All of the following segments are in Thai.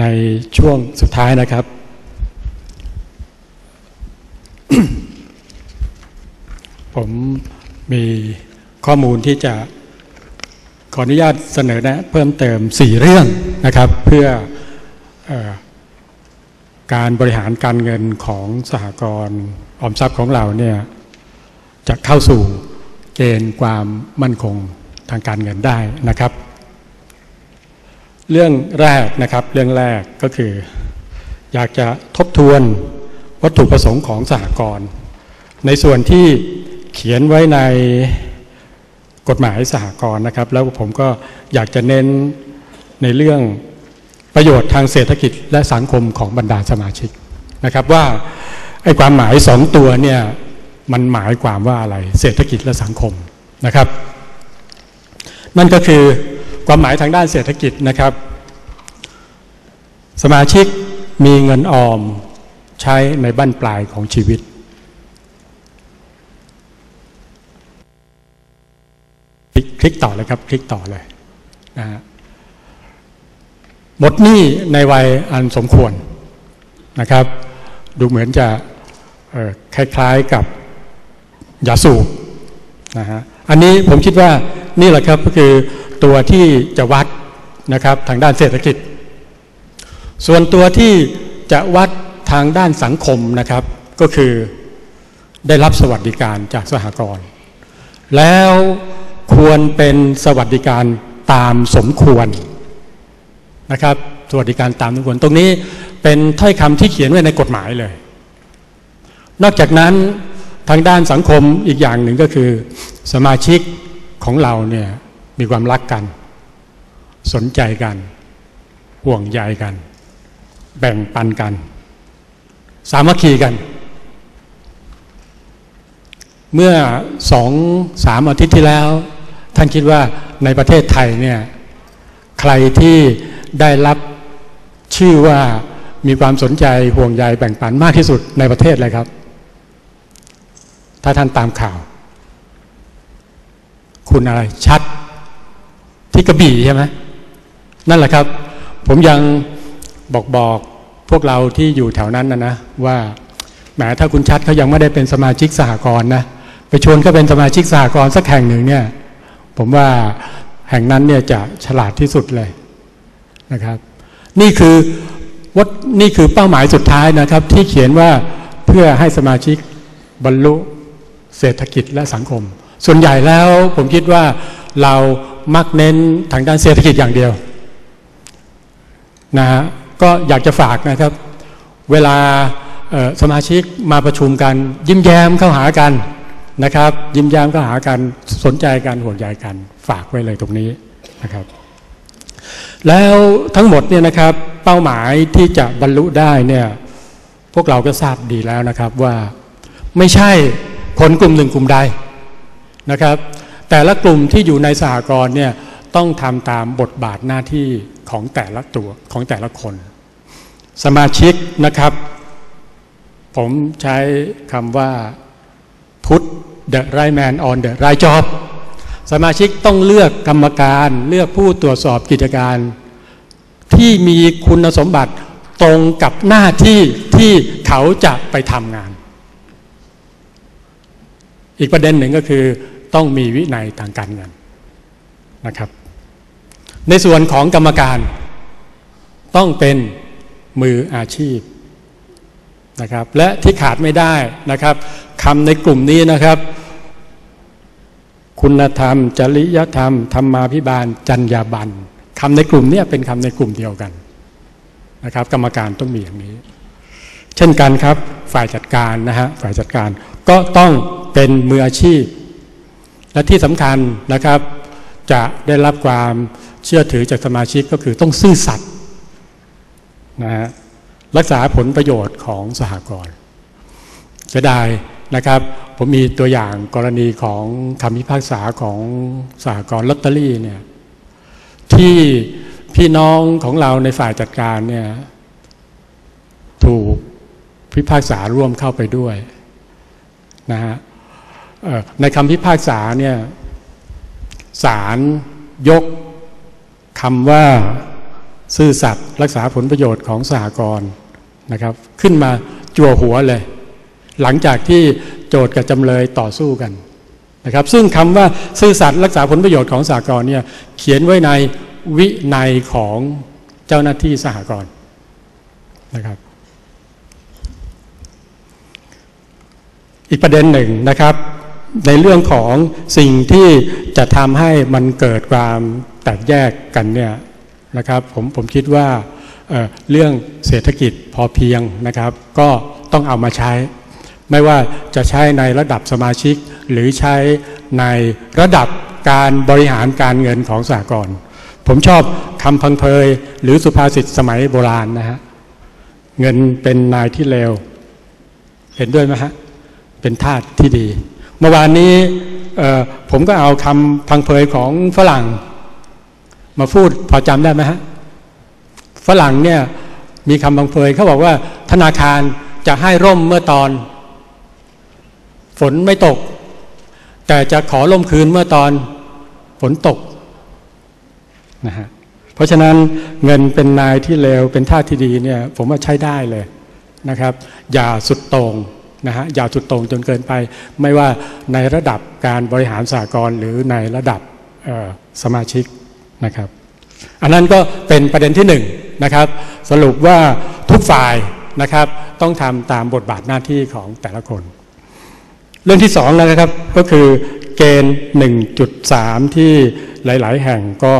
ในช่วงสุดท้ายนะครับ ผมมีข้อมูลที่จะขออนุญาตเสนอแนะเพิ่มเติม 4 เรื่องนะครับ เพื่ออการบริหารการเงินของสหกรณ์ออมทรัพย์ของเราเนี่ยจะเข้าสู่เกณฑ์ความมั่นคงทางการเงินได้นะครับ เรื่องแรกนะครับเรื่องแรกก็คือ อยากจะทบทวนวัตถุประสงค์ของสหกรณ์ในส่วนที่เขียนไว้ในกฎหมายสหกรณ์นะครับ แล้วผมก็อยากจะเน้นในเรื่องประโยชน์ทางเศรษฐกิจและสังคมของบรรดาสมาชิกนะครับว่าไอ้ความหมายสองตัวเนี่ยมันหมายความว่าอะไรเศรษฐกิจและสังคมนะครับ นั่นก็คือ ความหมายทางด้านเศรษฐกิจนะครับ สมาชิกมีเงินออมใช้ในบั้นปลายของชีวิตคลิกต่อเลยครับ คลิกต่อเลยนะฮะหมดหนี้ในวัยอันสมควรนะครับ ดูเหมือนจะคล้ายๆกับยาสูบนะฮะอันนี้ผมคิดว่านี่แหละครับก็คือ ตัวที่จะวัดนะครับทางด้านเศรษฐกิจ ส่วนตัวที่จะวัดทางด้านสังคมนะครับ ก็คือได้รับสวัสดิการจากสหกรณ์แล้วควรเป็นสวัสดิการตามสมควรนะครับ สวัสดิการตามสมควร ตรงนี้เป็นถ้อยคำที่เขียนไว้ในกฎหมายเลย นอกจากนั้นทางด้านสังคมอีกอย่างหนึ่งก็คือ สมาชิกของเราเนี่ย มีความรักกัน สนใจกัน ห่วงใยกัน แบ่งปันกัน สามัคคีกัน เมื่อสองสามอาทิตย์ที่แล้ว ท่านคิดว่าในประเทศไทยเนี่ยใครที่ได้รับชื่อว่ามีความสนใจห่วงใยแบ่งปันมากที่สุดในประเทศเลยครับ ถ้าท่านตามข่าว คุณอะไรชัด ที่กระบี่ใช่ไหมนั่นแหละครับ ผมยังบอกบอกพวกเราที่อยู่แถวนั้นนะนะว่าแหมถ้าคุณชัดเขายังไม่ได้เป็นสมาชิกสหกรณ์นะไปชวนเขาเป็นสมาชิกสหกรณ์สักแห่งหนึ่งเนี่ย ผมว่าแห่งนั้นเนี่ยจะฉลาดที่สุดเลยนะครับ นี่คือวัดนี่คือเป้าหมายสุดท้ายนะครับ ที่เขียนว่าเพื่อให้สมาชิกบรรลุเศรษฐกิจและสังคม ส่วนใหญ่แล้วผมคิดว่าเรา มักเน้นทางด้านเศรษฐกิจอย่างเดียวนะฮะก็อยากจะฝากนะครับ เวลาสมาชิกมาประชุมกัน ยิ้มแย้มเข้าหากันนะครับ ยิ้มแย้มเข้าหากันสนใจกันห่วงใยกัน ฝากไว้เลยตรงนี้นะครับ แล้วทั้งหมดเนี่ยนะครับเป้าหมายที่จะบรรลุได้เนี่ยพวกเราก็ทราบดีแล้วนะครับว่าไม่ใช่คนกลุ่มหนึ่งกลุ่มใดนะครับ แต่ละกลุ่มที่อยู่ในสหกรณ์เนี่ยต้องทำตามบทบาทหน้าที่ของแต่ละตัวของแต่ละคน สมาชิกนะครับ ผมใช้คำว่า put the right man on the right job สมาชิกต้องเลือกกรรมการเลือกผู้ตรวจสอบกิจการ ที่มีคุณสมบัติตรงกับหน้าที่ที่เขาจะไปทำงาน อีกประเด็นหนึ่งก็คือ ต้องมีวินัยทางการเงินนะครับ ในส่วนของกรรมการต้องเป็นมืออาชีพนะครับ และที่ขาดไม่ได้นะครับคำในกลุ่มนี้นะครับ คุณธรรม จริยธรรม ธรรมาภิบาลจรรยาบรรณคำในกลุ่มนี้เป็นคำในกลุ่มเดียวกันนะครับ กรรมการต้องมีอย่างนี้ เช่นกันครับ ฝ่ายจัดการนะฮะฝ่ายจัดการก็ต้องเป็นมืออาชีพ และที่สำคัญนะครับจะได้รับความเชื่อถือจากสมาชิกก็คือต้องซื่อสัตย์นะฮะรักษาผลประโยชน์ของสหกรณ์จะได้นะครับผมมีตัวอย่างกรณีของคำพิพากษาของสหกรณ์ลอตเตอรี่เนี่ยที่พี่น้องของเราในฝ่ายจัดการเนี่ยถูกพิพากษาร่วมเข้าไปด้วยนะฮะ ในคำพิพากษาเนี่ยศาลยกคำว่าซื่อสัตย์รักษาผลประโยชน์ของสหกรณ์นะครับ ขึ้นมาจั่วหัวเลย หลังจากที่โจทย์กับจำเลยต่อสู้กันนะครับ ซึ่งคำว่าซื่อสัตย์รักษาผลประโยชน์ของสหกรณ์เนี่ยเขียนไว้ในวินัยของเจ้าหน้าที่สหกรณ์นะครับ อีกประเด็นหนึ่งนะครับ ในเรื่องของสิ่งที่จะทำให้มันเกิดความแตกแยกกันเนี่ยนะครับผมผมคิดว่าเเรื่องเศรษฐกิจพอเพียงนะครับ ก็ต้องเอามาใช้ ไม่ว่าจะใช้ในระดับสมาชิก หรือใช้ในระดับการบริหารการเงินของสากลผมชอบคำพังเพยหรือสุภาษิตสมัยโบราณนะฮะเงินเป็นนายที่เลวเห็นด้วยไหมฮะเป็นทาสที่ดี เมื่อวานนี้ผมก็เอาคำพังเพยของฝรั่ง มาพูดพอจำได้ไหมฮะฝรั่งเนี่ยมีคำพังเพยเขาบอกว่าธนาคารจะให้ร่มเมื่อตอน ฝนไม่ตก แต่จะขอร่มคืนเมื่อตอนฝนตกนะฮะเพราะฉะนั้นเงินเป็นนายที่เลวเป็นท่าที่ดีเนี่ยผมว่าใช้ได้เลยนะครับ อย่าสุดต่ง นะฮะอย่าสุดต่งจนเกินไป ไม่ว่าในระดับการบริหารสากลหรือในระดับสมาชิกนะครับ อันนั้นก็เป็นประเด็นที่หนึ่งนะครับ สรุปว่าทุกฝ่ายนะครับ ต้องทำตามบทบาทหน้าที่ของแต่ละคน เรื่องที่สองนะครับก็คือเกณฑ์ 1.3 ที่หลาย ๆ แห่งก็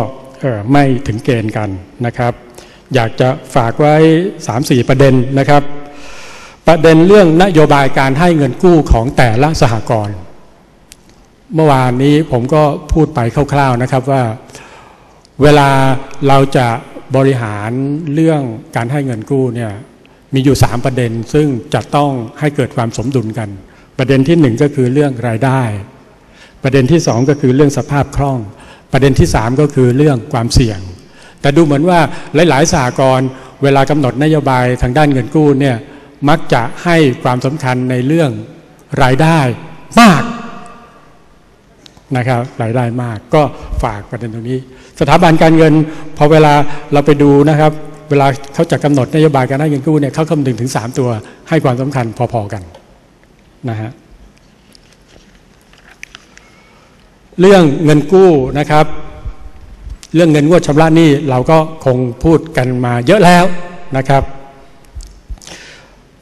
ไม่ถึงเกณฑ์กันนะครับ อยากจะฝากไว้ 3-4 ประเด็นนะครับ ประเด็นเรื่องนโยบายการให้เงินกู้ของแต่ละสหกรณ์เมื่อวานนี้ผมก็พูดไปคร่าวๆนะครับว่า เวลาเราจะบริหารเรื่องการให้เงินกู้เนี่ยมีอยู่ 3 ประเด็น ซึ่งจะต้องให้เกิดความสมดุลกัน ประเด็นที่ 1 ก็คือเรื่องรายได้ ประเด็นที่ 2 ก็คือเรื่องสภาพคล่อง ประเด็นที่ 3 ก็คือเรื่องความเสี่ยง แต่ดูเหมือนว่าหลายๆสากลเวลากำหนดนโยบายทางด้านเงินกู้เนี่ย มักจะให้ความสำคัญในเรื่องรายได้มากนะครับรายได้มากก็ฝากประเด็นตรงนี้ สถาบันการเงินพอเวลาเราไปดูนะครับ เวลาเขาจะกำหนดนโยบายการให้เงินกู้เนี่ยเขาคำนึงถึง 3 ตัวให้ความสำคัญพอๆกันนะฮะเรื่องเงินกู้นะครับ เรื่องเงินงวดชำระหนี้เราก็คงพูดกันมาเยอะแล้วนะครับ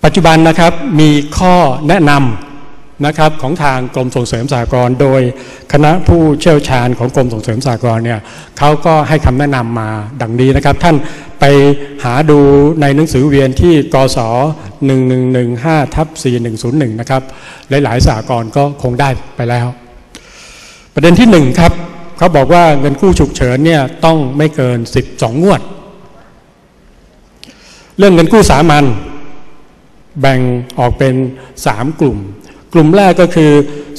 ปัจจุบันนะครับมีข้อแนะนำนะครับของทางกรมส่งเสริมสหกรณ์โดยคณะผู้เชี่ยวชาญของกรมส่งเสริมสหกรณ์เนี่ยเขาก็ให้คำแนะนำมาดังนี้นะครับ ท่านไปหาดูในหนังสือเวียนที่กศ1115ทับ4101นะครับหลายๆสหกรณ์ก็คงได้ไปแล้ว ประเด็นที่หนึ่งครับเขาบอกว่าเงินกู้ฉุกเฉินเนี่ยต้องไม่เกิน 12 งวด เรื่องเงินกู้สามัญ แบ่งออกเป็น 3 กลุ่ม กลุ่มแรกก็คือ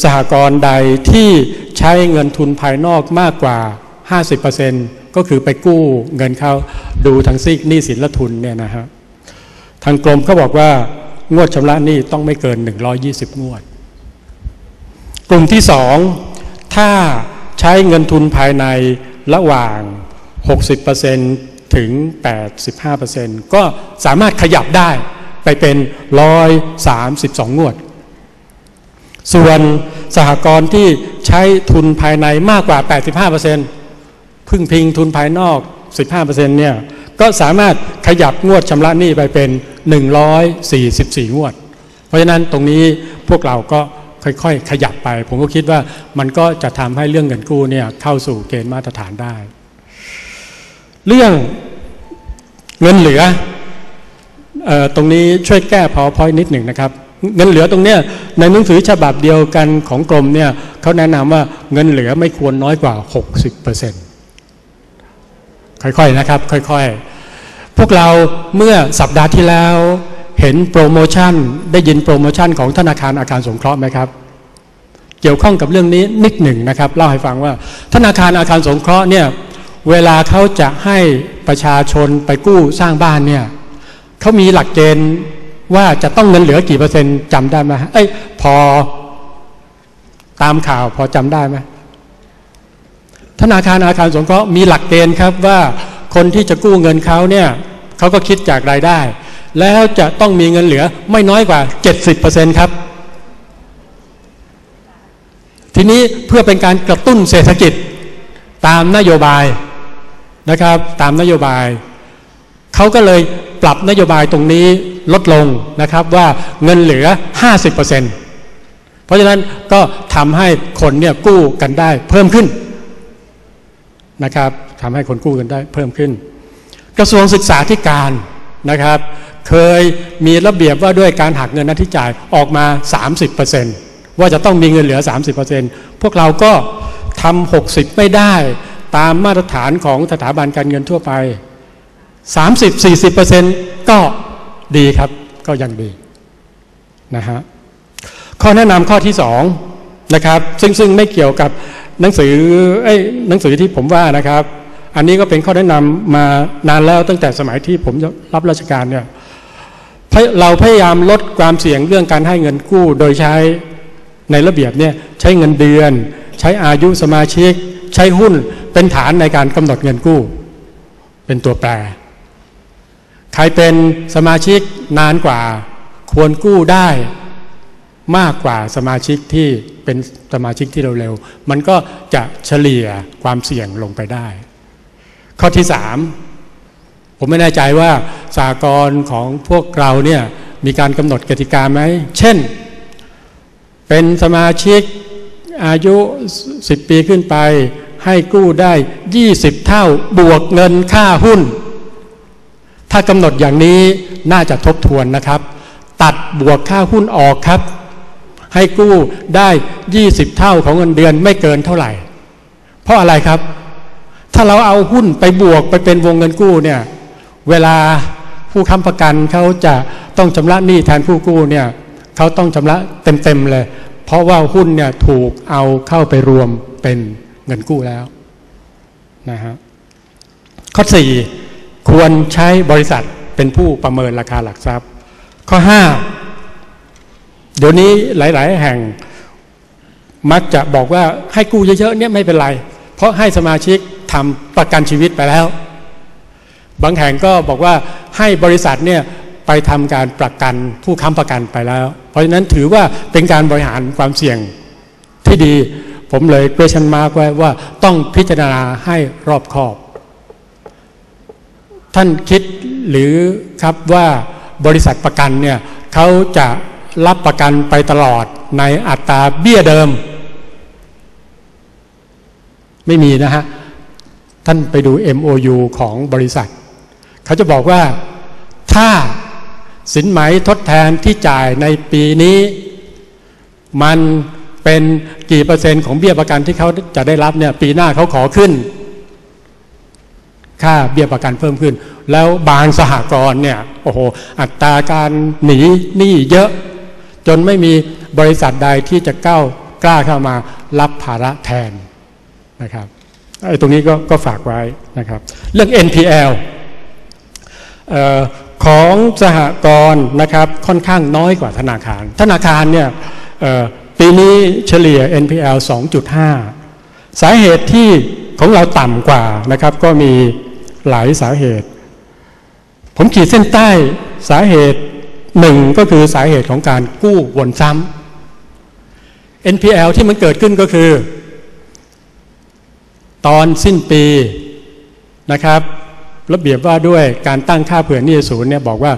สหกรณ์ใดที่ใช้เงินทุนภายนอกมากกว่า 50%ก็คือไปกู้เงินเขาดูทางซีกหนี้สินและทุนเนี่ยนะฮะทางกรมเขาบอกว่างวดชำระหนี้ต้องไม่เกิน 120 งวด กลุ่มที่สองถ้าใช้เงินทุนภายในระหว่าง 60%ถึง 85%ก็สามารถขยับได้ ไปเป็น 132 งวด ส่วนสหกรณ์ที่ใช้ทุนภายในมากกว่า 85%พึ่งพิงทุนภายนอก 15%เนี่ยก็สามารถขยับงวดชำระหนี้ไปเป็น 144 งวด เพราะฉะนั้นตรงนี้พวกเราก็ค่อยๆ ขยับไป ผมก็คิดว่ามันก็จะทำให้เรื่องเงินกู้เนี่ยเข้าสู่เกณฑ์มาตรฐานได้ เรื่องเงินเหลืออ ตรงนี้ช่วยแก้พอพอยนิดหนึ่งนะครับ เงินเหลือตรงเนี้ยในหนังสือฉบับเดียวกันของกรมเนี่ยเขาแนะนำว่าเงินเหลือไม่ควรน้อยกว่า 60%ค่อยๆนะครับ ค่อยๆ พวกเราเมื่อสัปดาห์ที่แล้วเห็นโปรโมชั่นได้ยินโปรโมชั่นของธนาคารอาคารสงเคราะห์ไหมครับ เกี่ยวข้องกับเรื่องนี้นิดหนึ่งนะครับ เล่าให้ฟังว่า ธนาคารอาคารสงเคราะห์เนี่ยเวลาเขาจะให้ประชาชนไปกู้สร้างบ้านเนี่ย เขามีหลักเกณฑ์ว่าจะต้องเงินเหลือกี่เปอร์เซ็นต์จำได้ไหมเอ้ยพอตามข่าวพอจำได้ไหมธนาคารอาคารสงเคราะห์มีหลักเกณฑ์ครับว่าคคนที่จะกู้เงินเขาเนี่ยเขาก็คิดจากรายได้ แล้วจะต้องมีเงินเหลือไม่น้อยกว่า 70%ครับ ทีนี้เพื่อเป็นการกระตุ้นเศรษฐกิจตามนโยบายนะครับ ตามนโยบาย เขาก็เลย ปรับนโยบายตรงนี้ลดลงนะครับว่าเงินเหลือ 50%เพราะฉะนั้นก็ทำให้คนเนี่ยกู้กันได้เพิ่มขึ้นนะครับทำให้คนกู้กันได้เพิ่มขึ้น กระทรวงศึกษาธิการนะครับ เคยมีระเบียบว่าด้วยการหักเงินนัที่จ่ายออกมา 30%ว่าจะต้องมีเงินเหลือ 30%พวกเราก็ทำ60 ไม่ได้ตามมาตรฐานของสถาบันการเงินทั่วไป 30-40%ก็ดีครับก็ยังดีนะฮะข้อแนะนำข้อที่สองนะครับซึ่งซึ่งไม่เกี่ยวกับหนังสือไอ้หนังสือที่ผมว่านะครับ อันนี้ก็เป็นข้อแนะนำมานานแล้วตั้งแต่สมัยที่ผมรับราชการเนี่ยเราพยายามลดความเสี่ยงเรื่องการให้เงินกู้ โดยใช้ในระเบียบเนี่ยใช้เงินเดือน ใช้อายุสมาชิก ใช้หุ้นเป็นฐานในการกำหนดเงินกู้ เป็นตัวแปร ครเป็นสมาชิกนานกว่า ควรกู้ได้มากกว่าสมาชิกที่เป็นสมาชิกที่เร็วๆ มันก็จะเฉลี่ยความเสี่ยงลงไปได้ ข้อที่สามผมไม่แน่ใจว่าสากลของพวกเราเนี่ยมีการกำหนดกติกาไหม เช่น เป็นสมาชิกอายุ 10 ปีขึ้นไป ให้กู้ได้ 20 เท่าบวกเงินค่าหุ้น ถ้ากำหนดอย่างนี้น่าจะทบทวนนะครับ ตัดบวกค่าหุ้นออกครับ ให้กู้ได้ 20 เท่าของเงินเดือนไม่เกินเท่าไหร่ เพราะอะไรครับ ถ้าเราเอาหุ้นไปบวกไปเป็นวงเงินกู้เนี่ยเวลาผู้ค้ำประกันเขาจะต้องชำระหนี้แทนผู้กู้เนี่ยเขาต้องชำระเต็มๆเลย เพราะว่าหุ้นเนี่ยถูกเอาเข้าไปรวมเป็นเงินกู้แล้วนะฮะข้อ4 ควรใช้บริษัทเป็นผู้ประเมินราคาหลักทรัพย์ ข้อ 5 เดี๋ยวนี้หลาย ๆ แห่งมักจะบอกว่าให้กู้เยอะ ๆ เนี่ยไม่เป็นไร เพราะให้สมาชิกทำประกันชีวิตไปแล้ว บางแห่งก็บอกว่าให้บริษัทเนี่ยไปทำการประกันผู้ค้ำประกันไปแล้ว เพราะฉะนั้นถือว่าเป็นการบริหารความเสี่ยงที่ดี ผมเลยเ u e s t i o n mark ไว้ว่าต้องพิจารณาให้รอบคอบ ท่านคิดหรือครับว่าบริษัทประกันเนี่ยเขาจะรับประกันไปตลอดในอัตราเบี้ยเดิม ไม่มีนะฮะ ท่านไปดู MOU ของบริษัท เขาจะบอกว่าถ้าสินไหมทดแทนที่จ่ายในปีนี้ มันเป็นกี่เปอร์เซ็นต์ของเบี้ยประกันที่เขาจะได้รับเนี่ยปีหน้าเขาขอขึ้น ค่าเบี้ยประกันเพิ่มขึ้น แล้วบางสหกรณ์เนี่ยโอ้โหอัตราการหนีหนี้เยอะ จนไม่มีบริษัทใดที่จะก้าวกล้าเข้ามารับภาระแทนนะครับไอ้ตรงนี้ก็ก็ฝากไว้นะครับ เรื่อง NPL ออของสหกรณ์นะครับค่อนข้างน้อยกว่าธนาคาร ธนาคารเนี่ยปีนี้เฉลี่ย NPL 2.5 สาเหตุที่ของเราต่ำกว่านะครับก็มี หลายสาเหตุ ผมขีดเส้นใต้สาเหตุหนึ่งก็คือสาเหตุของการกู้วนซ้ำ NPL ที่มันเกิดขึ้นก็คือ ตอนสิ้นปีนะครับระเบียบว่าด้วยการตั้งค่าเผื่อหนี้ศูนย์เนี่ยบอกว่า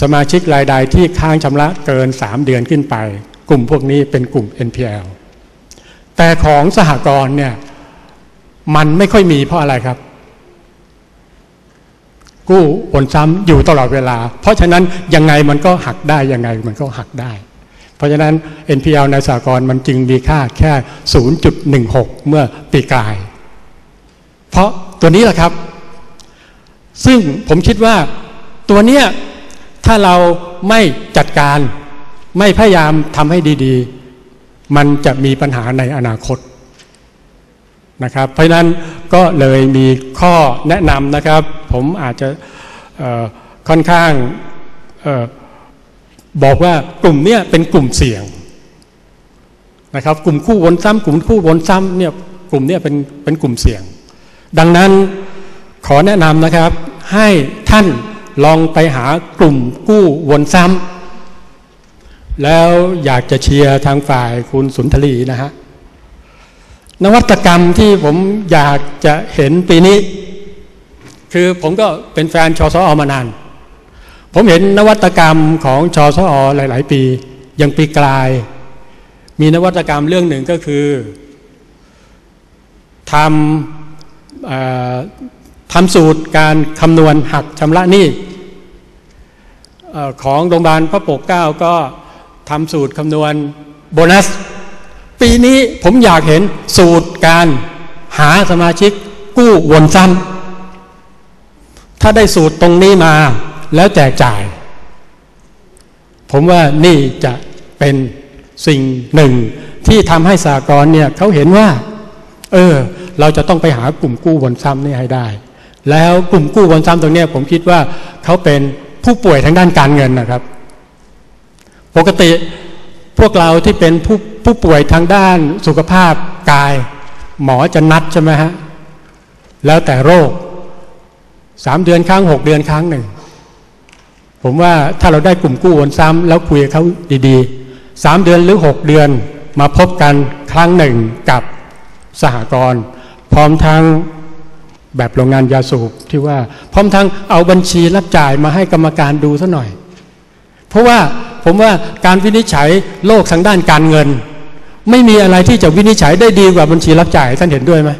สมาชิกรายใดที่ค้างชำระเกิน 3 เดือนขึ้นไป กลุ่มพวกนี้เป็นกลุ่ม NPL แต่ของสหกรณ์เนี่ยมันไม่ค่อยมีเพราะอะไรครับ กู้ผลซ้ำอยู่ตลอดเวลา เพราะฉะนั้นยังไงมันก็หักได้ยังไงมันก็หักได้ เพราะฉะนั้น NPL ในสากลมันจึงมีค่าแค่ 0.16 เมื่อปีกาย เพราะตัวนี้แหละครับ ซึ่งผมคิดว่าตัวเนี้ยถ้าเราไม่จัดการไม่พยายามทำให้ดี ๆ มันจะมีปัญหาในอนาคตนะครับ เพราะนั้นก็เลยมีข้อแนะนำนะครับ ผมอาจจะค่อนข้างอบอกว่ากลุ่มนี้เป็นกลุ่มเสี่ยงนะครับ กลุ่มคู่วนซ้ำกลุ่มคู่วนซ้ำเนี่ยกลุ่มนี้เป็นเป็นกลุ่มเสี่ยง ดังนั้นขอแนะนำนะครับ ให้ท่านลองไปหากลุ่มกู้วนซ้ำแล้วอยากจะเชียร์ทางฝ่ายคุณสุนทรีนะฮะนวัตกรรมที่ผมอยากจะเห็นปีนี้ คือผมก็เป็นแฟนชอสออมานาน ผมเห็นนวัตกรรมของชอสอหลาย ๆ ปี อย่างปีกลาย มีนวัตกรรมเรื่องหนึ่งก็คือทำทำสูตรการคำนวณหักชำระหนี้ของโรงพยาบาลพระปกเก้าก็ทำสูตรคำนวณโบนัส ปีนี้ผมอยากเห็นสูตรการหาสมาชิกกู้วนซ้ำ ถ้าได้สูตรตรงนี้มา แล้วแจกจ่าย ผมว่านี่จะเป็นสิ่งหนึ่ง ที่ทำให้สากลเนี่ยเขาเห็นว่า เออ เราจะต้องไปหากลุ่มกู้วนซ้ำนี่ให้ได้ แล้วกลุ่มกู้วนซ้ำตรงนี้ผมคิดว่าเขาเป็นผู้ป่วยทางด้านการเงินนะครับ ปกติพวกเราที่เป็นผู้ผู้ป่วยทางด้านสุขภาพกาย หมอจะนัดใช่ไหมฮะแล้วแต่โรค สามเดือนครั้งหกเดือนครั้งหนึ่ง ผมว่าถ้าเราได้กลุ่มกู้วนซ้ำแล้วคุยกับเขาดีๆสามเดือนหรือหกเดือนมาพบกันครั้งหนึ่งกับสหกรณ์พร้อมทั้งแบบโรงงานยาสูบที่ว่าพร้อมทั้งเอาบัญชีรับจ่ายมาให้กรรมการดูซะหน่อย เพราะว่าผมว่าการวินิจฉัยโรคทางด้านการเงิน ไม่มีอะไรที่จะวินิจฉัยได้ดีกว่าบัญชีรับจ่ายท่านเห็นด้วยไหม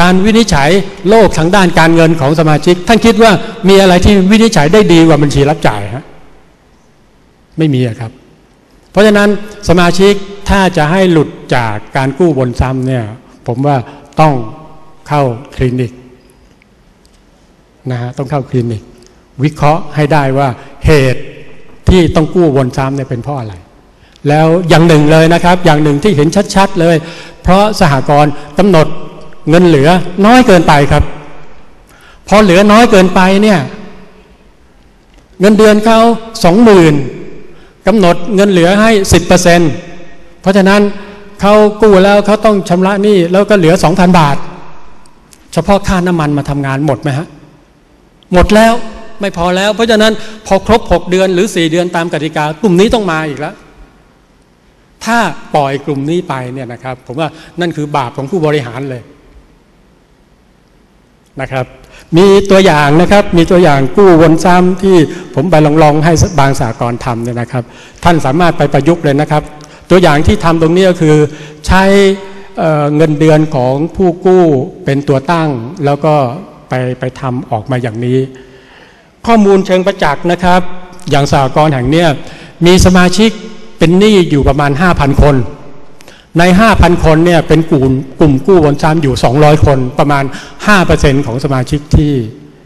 การวินิจฉัยโรคทางด้านการเงินของสมาชิก ท่านคิดว่ามีอะไรที่วินิจฉัยได้ดีกว่าบัญชีรับจ่ายฮะไม่มีครับ เพราะฉะนั้นสมาชิกถ้าจะให้หลุดจากการกู้บนซ้ำเนี่ย ผมว่าต้องเข้าคลินิกนะฮะต้องเข้าคลินิก วิเคราะห์ให้ได้ว่าเหตุที่ต้องกู้วนซ้ำเนี่ยเป็นเพราะอะไร แล้วอย่างหนึ่งเลยนะครับ อย่างหนึ่งที่เห็นชัด ๆ เลย เพราะสหกรณ์กำหนด เงินเหลือน้อยเกินไปครับ พอเหลือน้อยเกินไปเนี่ยเงินเดือนเขาสองหมื่นกำหนดเงินเหลือให้สิบเปอร์เซ็นเพราะฉะนั้นเขากู้แล้วเขาต้องชำระหนี้แล้วก็เหลือสองพันบาท เฉพาะค่าน้ำมันมาทำงานหมดไหมฮะ หมดแล้วไม่พอแล้ว เพราะฉะนั้นพอครบหกเดือนหรือสี่เดือนตามกติกากลุ่มนี้ต้องมาอีกแล้ว ถ้าปล่อยกลุ่มนี้ไปเนี่ยนะครับ ผมว่านั่นคือบาปของผู้บริหารเลย นะครับ มีตัวอย่างนะครับมีตัวอย่างกู้วนซ้ำที่ผมไปลองๆให้บางสากลทำเนี่ยนะครับ ท่านสามารถไปประยุกต์เลยนะครับ ตัวอย่างที่ทำตรงนี้ก็คือใช้เงินเดือนของผู้กู้เป็นตัวตั้ง แล้วก็ไปไปทำออกมาอย่างนี้ ข้อมูลเชิงประจักษ์นะครับ อย่างสากลแห่งนี้มีสมาชิกเป็นหนี้อยู่ประมาณ 5,000 คน ใน 5,000 คนเนี่ยเป็นกลุ่มกลุ่มกู้วนซ้ำอยู่ 200 คนประมาณ 5%ของสมาชิกที่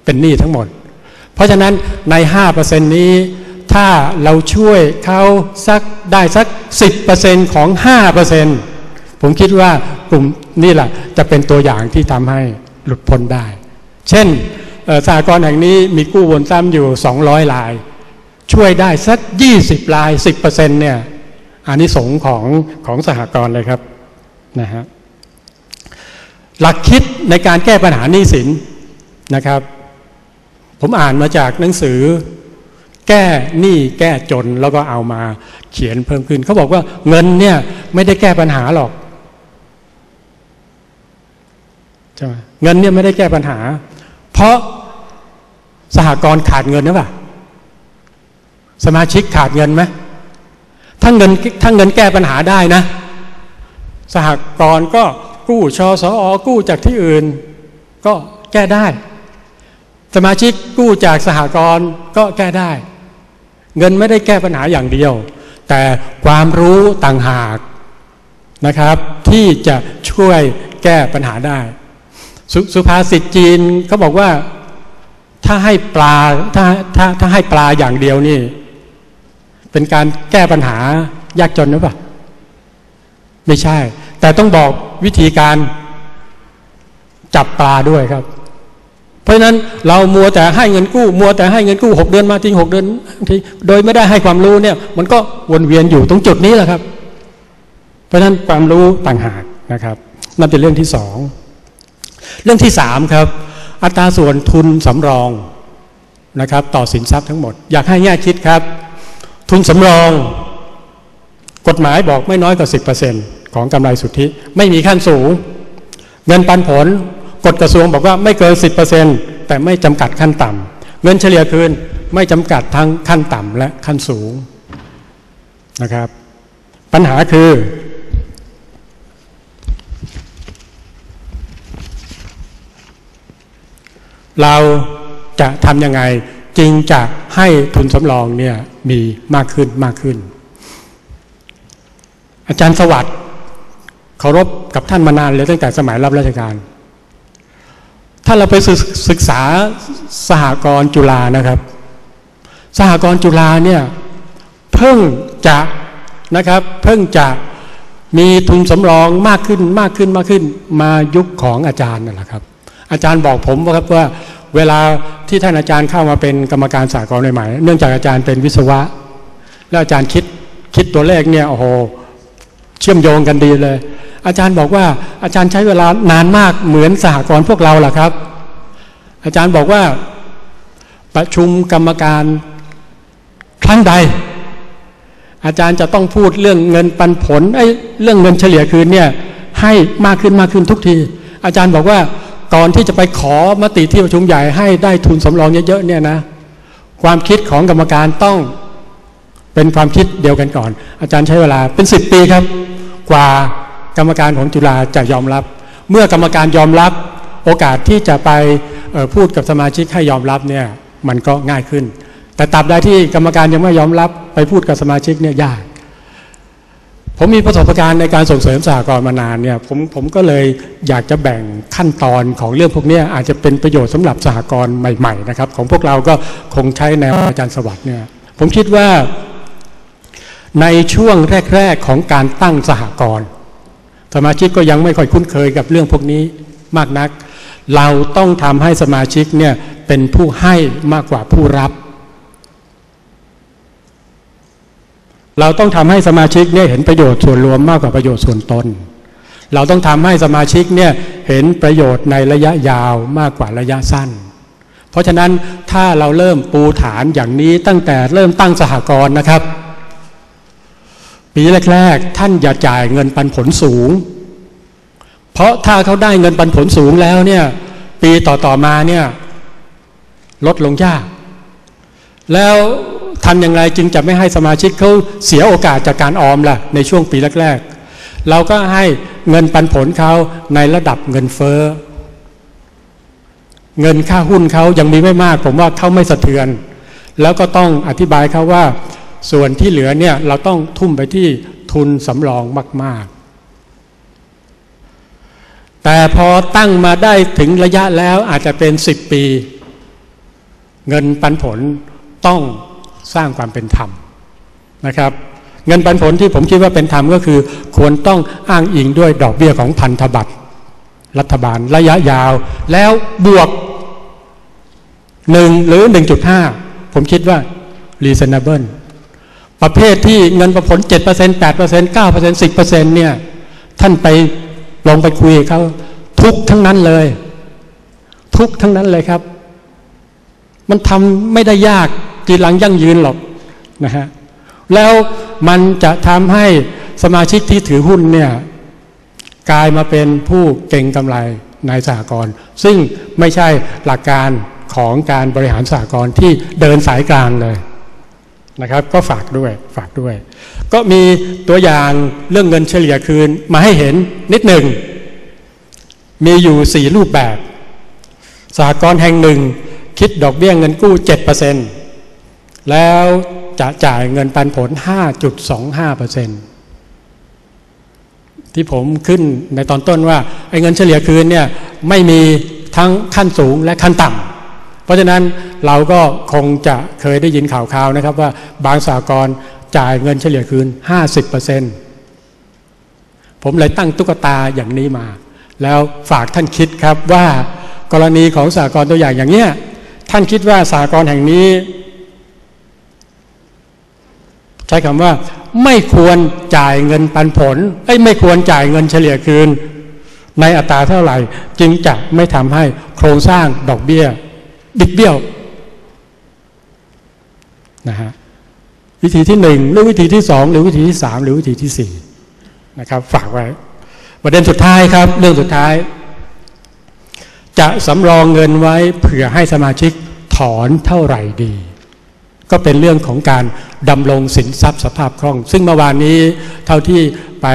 เป็นหนี้ทั้งหมด เพราะฉะนั้นใน 5%นี้ถ้าเราช่วยเขาสักได้สัก 10%ของ 5%ผมคิดว่ากลุ่มนี่แหละจะเป็นตัวอย่างที่ทำให้หลุดพ้นได้ เช่นสากลแห่งนี้มีกู้วนซ้ำอยู่ 200 ลาย ช่วยได้สัก 20 ลาย 10%เนี่ย อันนี้สงของของสหกรณ์เลยครับนะฮะหลักคิดในการแก้ปัญหาหนี้สินนะครับ ผมอ่านมาจากหนังสือ แก้หนี้แก้จนแล้วก็เอามาเขียนเพิ่มขึ้นเขาบอกว่าเงินเนี่ยไม่ได้แก้ปัญหาหรอกใช่ไหมเงินเนี่ยไม่ได้แก้ปัญหา เพราะสหกรณ์ขาดเงินหรือเปล่าสมาชิกขาดเงินไหม ถ้าเงินถ้าเงินแก้ปัญหาได้นะ สหกรณ์ก็กู้ชอสอกู้จากที่อื่น ก็แก้ได้ สมาชิกกู้จากสหกรณ์ก็แก้ได้ เงินไม่ได้แก้ปัญหาอย่างเดียว แต่ความรู้ต่างหากนะครับ ที่จะช่วยแก้ปัญหาได้สสุภาษิตจีนเขาบอกว่าถ้าให้ปลาถ้าถ้าถ้าให้ปลาอย่างเดียวนี่ เป็นการแก้ปัญหายากจนหรือเปล่าไม่ใช่ แต่ต้องบอกวิธีการจับปลาด้วยครับ เพราะฉะนั้นเรามัวแต่ให้เงินกู้ มัวแต่ให้เงินกู้หกเดือนมาทิ้งหกเดือนทีโดยไม่ได้ให้ความรู้เนี่ย มันก็วนเวียนอยู่ตรงจุดนี้แหละครับ เพราะฉะนั้นความรู้ต่างหากนะครับนั่นเป็นเรื่องที่สองเรื่องที่สามครับ อัตราส่วนทุนสำรองนะครับ ต่อสินทรัพย์ทั้งหมด อยากให้แง่คิดครับ ทุนสำรอง กฎหมายบอกไม่น้อยกว่า 10%ของกำไรสุทธิ ไม่มีขั้นสูง เงินปันผลกฎกระทรวงบอกว่าไม่เกิน 10%แต่ไม่จำกัดขั้นต่ำเงินเฉลี่ยคืนไม่จำกัดทั้งขั้นต่ำและขั้นสูงนะครับ ปัญหาคือ เราจะทำยังไง จึงจะให้ทุนสำรองเนี่ยมีมากขึ้นมากขึ้น อาจารย์สวัสดิ์เคารพกับท่านมานานเลยตั้งแต่สมัยรับราชการ ถ้าเราไปศึกษาสหกรณ์จุฬานะครับ สหกรณ์จุฬาเนี่ยเพิ่งจะนะครับเพิ่งจะมีทุนสำรองมากขึ้นมากขึ้นมากขึ้นมายุคของอาจารย์นั่นแหละครับ อาจารย์บอกผมว่าครับว่า เวลาที่ท่านอาจารย์เข้ามาเป็นกรรมการสากลใหม่เนื่องจากอาจารย์เป็นวิศวะ แล้วอาจารย์คิดคิดตัวเลขเนี่ยโอ้โหเชื่อมโยงกันดีเลย อาจารย์บอกว่าอาจารย์ใช้เวลานานมากเหมือนสหกรณ์พวกเราแหละครับ อาจารย์บอกว่าประชุมกรรมการครั้งใด อาจารย์จะต้องพูดเรื่องเงินปันผลไอ้เรื่องเงินเฉลี่ยคืนเนี่ยให้มากขึ้นมากขึ้นทุกที อาจารย์บอกว่า ก่อนที่จะไปขอมติที่ประชุมใหญ่ให้ได้ทุนสำรองเยอะๆเนี่ยนะ ความคิดของกรรมการต้องเป็นความคิดเดียวกันก่อน อาจารย์ใช้เวลาเป็นสิบปีครับ กว่ากรรมการของจุฬาจะยอมรับ เมื่อกรรมการยอมรับ โอกาสที่จะไปพูดกับสมาชิกให้ยอมรับเนี่ยมันก็ง่ายขึ้น แต่ตราบใดที่กรรมการยังไม่ยอมรับไปพูดกับสมาชิกเนี่ยยาก ผมมีประสบการณ์ในการส่งเสริมสหกรณ์มานานเนี่ยผมผมก็เลยอยากจะแบ่งขั้นตอนของเรื่องพวกนี้อาจจะเป็นประโยชน์สำหรับสหกรณ์ใหม่ๆนะครับ ของพวกเราก็คงใช้แนวอาจารย์สวัสดิ์เนี่ยผมคิดว่าในช่วงแรก ๆของการตั้งสหกรณ์สมาชิกก็ยังไม่ค่อยคุ้นเคยกับเรื่องพวกนี้มากนัก เราต้องทำให้สมาชิกเนี่ยเป็นผู้ให้มากกว่าผู้รับ เราต้องทำให้สมาชิกเนี่ยเห็นประโยชน์ส่วนรวมมากกว่าประโยชน์ส่วนตน เราต้องทำให้สมาชิกเนี่ยเห็นประโยชน์ในระยะยาวมากกว่าระยะสั้น เพราะฉะนั้นถ้าเราเริ่มปูฐานอย่างนี้ตั้งแต่เริ่มตั้งสหกรณ์นะครับ ปีแรกๆท่านอย่าจ่ายเงินปันผลสูง เพราะถ้าเขาได้เงินปันผลสูงแล้วเนี่ยปีต่อๆมาเนี่ยลดลงยาก แล้ว ทำอย่างไรจึงจะไม่ให้สมาชิกเขาเสียโอกาสจากการออมล่ะในช่วงปีแรกๆ เราก็ให้เงินปันผลเขาในระดับเงินเฟ้อเงินค่าหุ้นเขายังมีไม่มาก ผมว่าเขาไม่สะเทือน แล้วก็ต้องอธิบายเขาว่า ส่วนที่เหลือเนี่ยเราต้องทุ่มไปที่ทุนสำรองมาก ๆ แต่พอตั้งมาได้ถึงระยะแล้วอาจจะเป็นสิบปี เงินปันผลต้อง สร้างความเป็นธรรมนะครับ เงินปันผลที่ผมคิดว่าเป็นธรรมก็คือ ควรต้องอ้างอิงด้วยดอกเบี้ยของพันธบัตรรัฐบาลระยะยาว แล้วบวกหนึ่งหรือหนึ่งจุดห้าผมคิดว่า reasonable ประเภทที่เงินปันผลเจ็ดเปอร์เซ็นต์แปดเปอร์เซ็นต์เก้าเปอร์เซ็นต์สิบเปอร์เซ็นต์เนี่ย ท่านไปลองไปคุยเขาทุกทั้งนั้นเลย ทุกทั้งนั้นเลยครับ มันทำไม่ได้ยาก กีหลังยั่งยืนหรอกนะฮะแล้วมันจะทำให้สมาชิกที่ถือหุ้นเนี่ยกลายมาเป็นผู้เก่งกำไรในสหกรณ์ซึ่งไม่ใช่หลักการของการบริหารสหกรณ์ที่เดินสายกลางเลยนะครับ ก็ฝากด้วยฝากด้วย ก็มีตัวอย่างเรื่องเงินเฉลี่ยคืนมาให้เห็นนิดหนึ่ง มีอยู่สี่รูปแบบสหกรณ์แห่งหนึ่ง คิดดอกเบี้ยเงินกู้7%เแล้วจะจ่ายเงินปันผล 5.25%ที่ผมขึ้นในตอนต้นว่าไอ้เงินเฉลี่ยคืนเนี่ยไม่มีทั้งขั้นสูงและขั้นต่ำเพราะฉะนั้นเราก็คงจะเคยได้ยินข่าวๆนะครับว่าบางสากลจ่ายเงินเฉลี่ยคืน 50%ผมเลยตั้งตุ๊กตาอย่างนี้มา แล้วฝากท่านคิดครับว่ากรณีของสากลตัวอย่างอย่างเนี้ยท่านคิดว่าสากลแห่งนี้ ใช้คำว่า ไม่ควรจ่ายเงินปันผลไอ้ไม่ควรจ่ายเงินเฉลี่ยคืน ในอัตราเท่าไหร่ จึงจะไม่ทำให้โครงสร้างดอกเบี้ย บิดเบี้ยวนะฮะวิธีที่หนึ่งหรือวิธีที่สองหรือวิธีที่สามหรือวิธีที่สี่นะครับฝากไว้ประเด็นสุดท้ายครับ เรื่องสุดท้าย จะสำรองเงินไว้เผื่อให้สมาชิกถอนเท่าไหร่ดี ก็เป็นเรื่องของการ ดำรงสินทรัพย์สภาพคล่อง ซึ่งเมื่อวานนี้เท่าที่ไป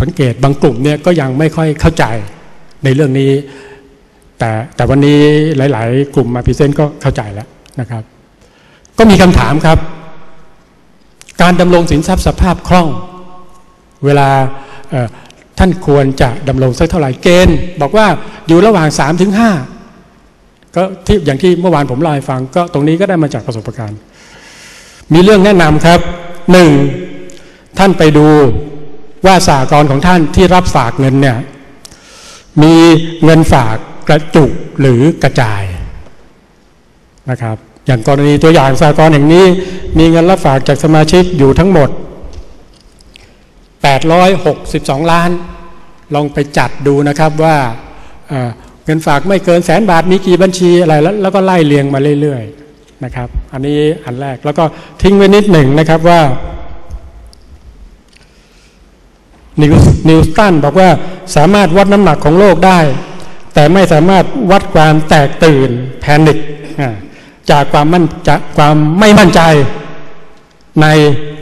สังเกตบางกลุ่มเนี่ยก็ยังไม่ค่อยเข้าใจในเรื่องนี้ แต่แต่วันนี้หลาย ๆ กลุ่มมาพิเศษก็เข้าใจแล้วนะครับ ก็มีคำถามครับ การดำรงสินทรัพย์สภาพคล่อง เวลาท่านควรจะดำรงสักเท่าไหร่เกณฑ์ บอกว่าอยู่ระหว่าง3ถึง5ก็ที่อย่างที่เมื่อวานผมเล่าให้ฟังก็ตรงนี้ก็ได้มาจากประสบการณ์ มีเรื่องแนะนำครับหนึ่งท่านไปดูว่าสากรของท่านที่รับฝากเงินเนี่ยมีเงินฝากกระจุกหรือกระจายนะครับอย่างกรณีตัวอย่างสากรอย่างนี้มีเงินรับฝากจากสมาชิกอยู่ทั้งหมด 862 ล้าน ลองไปจัดดูนะครับว่าเงินฝากไม่เกินแสนบาทมีกี่บัญชีอะไรแล้วแล้วก็ไล่เรียงมาเรื่อยๆ นะครับ อันนี้อันแรกแล้วก็ทิ้งไว้นิดหนึ่งนะครับว่านิวนิวตันบอกว่าสามารถวัดน้ำหนักของโลกได้ แต่ไม่สามารถวัดความแตกตื่นแพนิคจากความมั่นจากความไม่มั่นใจใน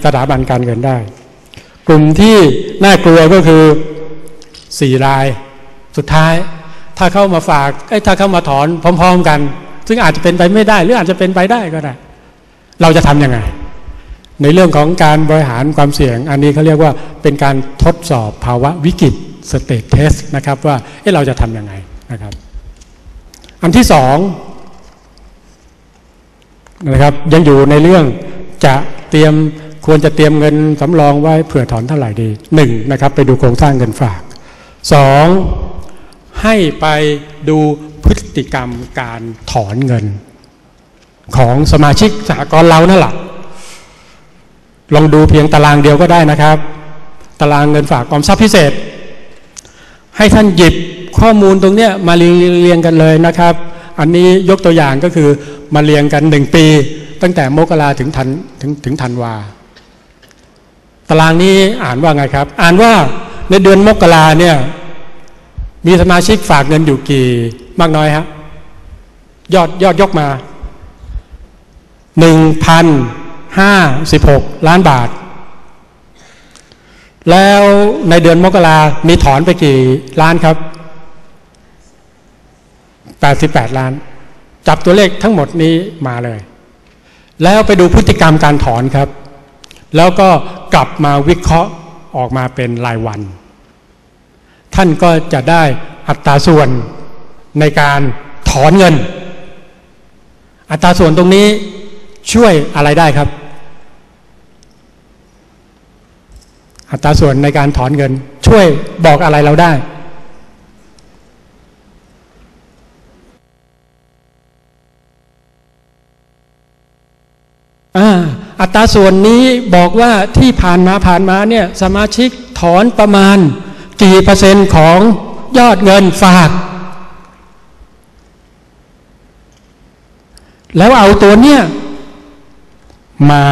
สถาบันการเงินได้ กลุ่มที่น่ากลัวก็คือสี่ราย สุดท้าย ถ้าเข้ามาฝากถ้าเข้ามาถอนพร้อม ๆกัน ซึ่งอาจจะเป็นไปไม่ได้ หรืออาจจะเป็นไปได้ก็ได้ เราจะทำยังไง ในเรื่องของการบริหารความเสี่ยง อันนี้เขาเรียกว่าเป็นการทดสอบภาวะวิกฤตสเตทเทสนะครับว่าเเราจะทำยังไงนะครับ อันที่สองนะครับยังอยู่ในเรื่องจะเตรียมควรจะเตรียมเงินสำรองไว้เผื่อถอนเท่าไหร่ดีหนึ่งนะครับไปดูโครงสร้างเงินฝากสองให้ไปดู พฤติกรรมการถอนเงิน ของสมาชิกสหกรณ์เรานั่นแหละลองดูเพียงตารางเดียวก็ได้นะครับ ตารางเงินฝากออมทรัพย์พิเศษ ให้ท่านหยิบข้อมูลตรงเนี้ยมาเรียงกันเลยนะครับ อันนี้ยกตัวอย่างก็คือมาเรียงกันหนึ่งปี ตั้งแต่มกราถึงธันถึงถึงธันวาตารางนี้อ่านว่าไงครับ อ่านว่าในเดือนมกราเนี่ย มีสมาชิกฝากเงินอยู่กี่มากน้อยฮะยอดยอดยกมาหนึ่งพันห้าสิบหกล้านบาท แล้วในเดือนมกรามีถอนไปกี่ล้านครับแปดสิบแปดล้าน จับตัวเลขทั้งหมดนี้มาเลย แล้วไปดูพฤติกรรมการถอนครับ แล้วก็กลับมาวิเคราะห์ออกมาเป็นรายวัน ท่านก็จะได้อัตราส่วนในการถอนเงิน อัตราส่วนตรงนี้ช่วยอะไรได้ครับ อัตราส่วนในการถอนเงิน ช่วยบอกอะไรเราได้อัตราส่วนนี้บอกว่าที่ผ่านมาผ่านมาเนี่ยสมาชิกถอนประมาณ กี่เปอร์เซ็นต์ของยอดเงินฝาก แล้วเอาตัวเนี้ยมา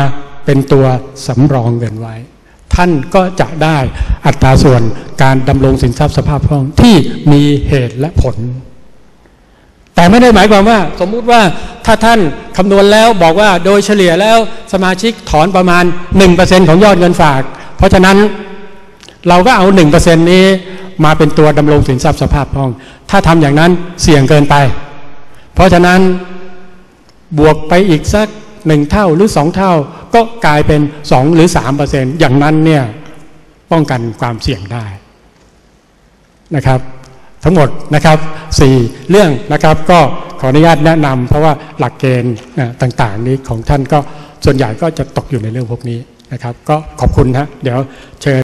เป็นตัวสำรองเงินไว้ ท่านก็จะได้อัตราส่วนการดำรงสินทรัพย์สภาพคล่องที่มีเหตุและผล แต่ไม่ได้หมายความว่า สมมุติว่าถ้าท่านคำนวณแล้วบอกว่าโดยเฉลี่ยแล้วสมาชิกถอนประมาณ 1%ของยอดเงินฝาก เพราะฉะนั้น เราก็เอา1%นี้มาเป็นตัวดำรงสินทรัพย์สภาพคล่อง ถ้าทำอย่างนั้นเสี่ยงเกินไป เพราะฉะนั้นบวกไปอีกสักหนึ่งเท่าหรือสองเท่า ก็กลายเป็นสองหรือสามเปอร์เซ็นต์อย่างนั้นเนี่ยป้องกันความเสี่ยงได้นะครับ ทั้งหมดนะครับสี่เรื่องนะครับก็ขออนุญาตแนะนำเพราะว่าหลักเกณฑ์ต่างๆ นี้ของท่านก็ส่วนใหญ่ก็จะตกอยู่ในเรื่องพวกนี้นะครับ ก็ขอบคุณนะเดี๋ยวเชิญ